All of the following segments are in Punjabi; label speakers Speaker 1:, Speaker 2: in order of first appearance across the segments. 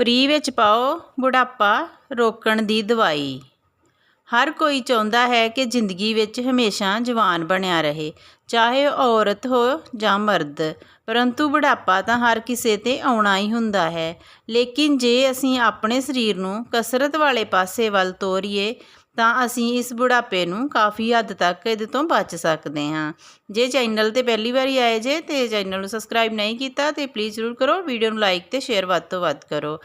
Speaker 1: ਫ੍ਰੀ ਵਿੱਚ ਪਾਓ ਬੁਢਾਪਾ ਰੋਕਣ ਦੀ ਦਵਾਈ। ਹਰ ਕੋਈ ਚਾਹੁੰਦਾ ਹੈ ਕਿ ਜ਼ਿੰਦਗੀ ਵਿੱਚ ਹਮੇਸ਼ਾ ਜਵਾਨ ਬਣਿਆ ਰਹੇ, ਚਾਹੇ ਉਹ ਔਰਤ ਹੋ ਜਾਂ ਮਰਦ। ਪਰੰਤੂ ਬੁਢਾਪਾ ਤਾਂ ਹਰ ਕਿਸੇ 'ਤੇ ਆਉਣਾ ਹੀ ਹੁੰਦਾ ਹੈ। ਲੇਕਿਨ ਜੇ ਅਸੀਂ ਆਪਣੇ ਸਰੀਰ ਨੂੰ ਕਸਰਤ ਵਾਲੇ ਪਾਸੇ ਵੱਲ ਤੋਰੀਏ ਤਾਂ ਅਸੀਂ ਇਸ ਬੁਢਾਪੇ ਨੂੰ ਕਾਫੀ ਹੱਦ ਤੱਕ ਇਹਦੇ ਤੋਂ ਬਚ ਸਕਦੇ ਹਾਂ। ਜੇ ਚੈਨਲ ਤੇ ਪਹਿਲੀ ਵਾਰੀ ਆਏ ਜੇ ਤੇ ਚੈਨਲ ਨੂੰ ਸਬਸਕ੍ਰਾਈਬ ਨਹੀਂ ਕੀਤਾ ਤੇ ਪਲੀਜ਼ ਜ਼ਰੂਰ ਕਰੋ ਵੀਡੀਓ ਨੂੰ ਲਾਈਕ ਤੇ ਸ਼ੇਅਰ ਵੱਧ ਤੋਂ ਵੱਧ ਕਰੋ।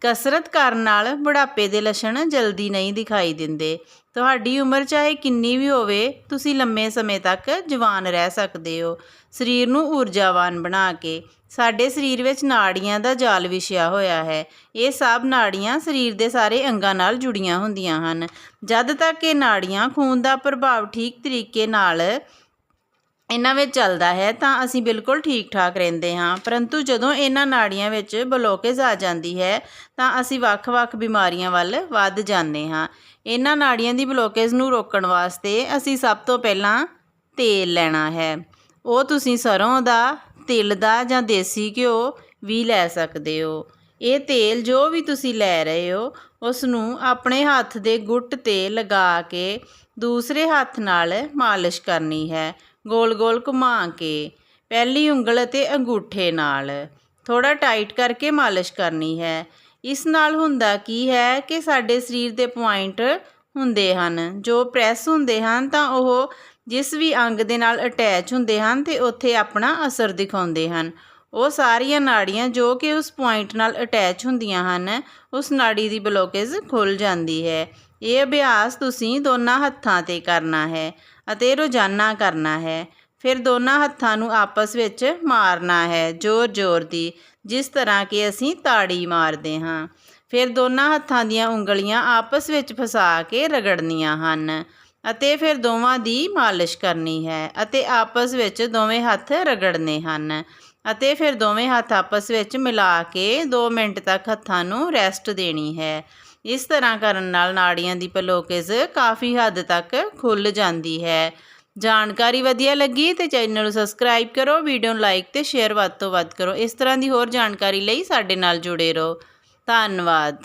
Speaker 1: ਕਸਰਤ ਕਰਨ ਨਾਲ ਬੁਢਾਪੇ ਦੇ ਲੱਛਣ ਜਲਦੀ ਨਹੀਂ ਦਿਖਾਈ ਦਿੰਦੇ। ਤੁਹਾਡੀ ਉਮਰ ਚਾਹੇ ਕਿੰਨੀ ਵੀ ਹੋਵੇ, ਤੁਸੀਂ ਲੰਮੇ ਸਮੇਂ ਤੱਕ ਜਵਾਨ ਰਹਿ ਸਕਦੇ ਹੋ। ਸਰੀਰ ਨੂੰ ਊਰਜਾਵਾਨ ਬਣਾ ਕੇ, ਸਾਡੇ ਸਰੀਰ ਵਿੱਚ ਨਾੜੀਆਂ ਦਾ ਜਾਲ ਵਿਛਿਆ ਹੋਇਆ ਹੈ। ਇਹ ਸਭ ਨਾੜੀਆਂ ਸਰੀਰ ਦੇ ਸਾਰੇ ਅੰਗਾਂ ਨਾਲ ਜੁੜੀਆਂ ਹੁੰਦੀਆਂ ਹਨ। ਜਦ ਤੱਕ ਇਹ ਨਾੜੀਆਂ ਖੂਨ ਦਾ ਪ੍ਰਭਾਵ ਠੀਕ ਤਰੀਕੇ ਨਾਲ ਇਹਨਾਂ ਵਿੱਚ ਚੱਲਦਾ ਹੈ, ਤਾਂ ਅਸੀਂ ਬਿਲਕੁਲ ਠੀਕ ਠਾਕ ਰਹਿੰਦੇ ਹਾਂ। ਪਰੰਤੂ ਜਦੋਂ ਇਹਨਾਂ ਨਾੜੀਆਂ ਵਿੱਚ ਬਲੋਕੇਜ ਆ ਜਾਂਦੀ ਹੈ, ਤਾਂ ਅਸੀਂ ਵੱਖ-ਵੱਖ ਬਿਮਾਰੀਆਂ ਵੱਲ ਵੱਧ ਜਾਂਦੇ ਹਾਂ। ਇਹਨਾਂ ਨਾੜੀਆਂ ਦੀ ਬਲੋਕੇਜ ਨੂੰ ਰੋਕਣ ਵਾਸਤੇ ਅਸੀਂ ਸਭ ਤੋਂ ਪਹਿਲਾਂ ਤੇਲ ਲੈਣਾ ਹੈ। ਉਹ ਤੁਸੀਂ ਸਰੋਂ ਦਾ, ਤਿਲ ਦਾ ਜਾਂ ਦੇਸੀ ਘਿਓ ਵੀ ਲੈ ਸਕਦੇ ਹੋ। ਇਹ ਤੇਲ ਜੋ ਵੀ ਤੁਸੀਂ ਲੈ ਰਹੇ ਹੋ, ਉਸ ਨੂੰ ਆਪਣੇ ਹੱਥ ਦੇ ਗੁੱਟ ਤੇ ਲਗਾ ਕੇ ਦੂਸਰੇ ਹੱਥ ਨਾਲ ਮਾਲਿਸ਼ ਕਰਨੀ ਹੈ। ਗੋਲ-ਗੋਲ ਘੁਮਾ ਕੇ, ਪਹਿਲੀ ਉਂਗਲ ਅਤੇ ਅੰਗੂਠੇ ਨਾਲ। ਥੋੜਾ ਟਾਈਟ ਕਰਕੇ ਮਾਲਿਸ਼ ਕਰਨੀ ਹੈ। ਇਸ ਨਾਲ ਹੁੰਦਾ ਕੀ ਹੈ ਕਿ ਸਾਡੇ ਸਰੀਰ ਦੇ ਪੁਆਇੰਟ ਹੁੰਦੇ ਹਨ। ਜੋ ਪ੍ਰੈਸ ਹੁੰਦੇ ਹਨ ਤਾਂ ਉਹ ਜਿਸ ਵੀ ਅੰਗ ਦੇ ਨਾਲ ਅਟੈਚ ਹੁੰਦੇ ਹਨ ਤੇ ਉੱਥੇ ਆਪਣਾ ਅਸਰ ਦਿਖਾਉਂਦੇ ਹਨ। ਉਹ ਸਾਰੀਆਂ ਨਾੜੀਆਂ ਜੋ ਕਿ ਉਸ ਪੁਆਇੰਟ ਨਾਲ ਅਟੈਚ ਹੁੰਦੀਆਂ ਹਨ, ਉਸ ਨਾੜੀ ਦੀ ਬਲੋਕੇਜ ਖੁੱਲ ਜਾਂਦੀ ਹੈ। ਇਹ ਅਭਿਆਸ ਤੁਸੀਂ ਦੋਨਾਂ ਹੱਥਾਂ ਤੇ ਕਰਨਾ ਹੈ ਅਤੇ ਰੋਜ਼ਾਨਾ ਕਰਨਾ ਹੈ। ਫਿਰ ਦੋਨਾਂ ਹੱਥਾਂ ਨੂੰ ਆਪਸ ਵਿੱਚ ਮਾਰਨਾ ਹੈ ਜ਼ੋਰ-ਜ਼ੋਰ ਦੀ, ਜਿਸ ਤਰ੍ਹਾਂ ਕਿ ਅਸੀਂ ਤਾੜੀ ਮਾਰਦੇ ਹਾਂ। ਫਿਰ ਦੋਨਾਂ ਹੱਥਾਂ ਦੀਆਂ ਉਂਗਲੀਆਂ ਆਪਸ ਵਿੱਚ ਫਸਾ ਕੇ ਰਗੜਨੀਆਂ ਹਨ ਅਤੇ ਫਿਰ ਦੋਵਾਂ ਦੀ ਮਾਲਿਸ਼ ਕਰਨੀ ਹੈ ਅਤੇ ਆਪਸ ਵਿੱਚ ਦੋਵੇਂ ਹੱਥ ਰਗੜਨੇ ਹਨ ਅਤੇ ਫਿਰ ਦੋਵੇਂ ਹੱਥ ਆਪਸ ਵਿੱਚ ਮਿਲਾ ਕੇ 2 ਮਿੰਟ ਤੱਕ ਹੱਥਾਂ ਨੂੰ ਰੈਸਟ ਦੇਣੀ ਹੈ। ਇਸ ਤਰ੍ਹਾਂ ਕਰਨ ਨਾਲ ਨਾੜੀਆਂ ਦੀ ਬਲੋਕੇਜ ਕਾਫੀ ਹੱਦ ਤੱਕ ਖੁੱਲ ਜਾਂਦੀ ਹੈ। ਜਾਣਕਾਰੀ ਵਧੀਆ ਲੱਗੀ ਤੇ ਚੈਨਲ ਨੂੰ ਸਬਸਕ੍ਰਾਈਬ ਕਰੋ, ਵੀਡੀਓ ਨੂੰ ਲਾਈਕ ਤੇ ਸ਼ੇਅਰ ਵੱਧ ਤੋਂ ਵੱਧ ਕਰੋ। ਇਸ ਤਰ੍ਹਾਂ ਦੀ ਹੋਰ ਜਾਣਕਾਰੀ ਲਈ ਸਾਡੇ ਨਾਲ ਜੁੜੇ ਰਹੋ। ਧੰਨਵਾਦ।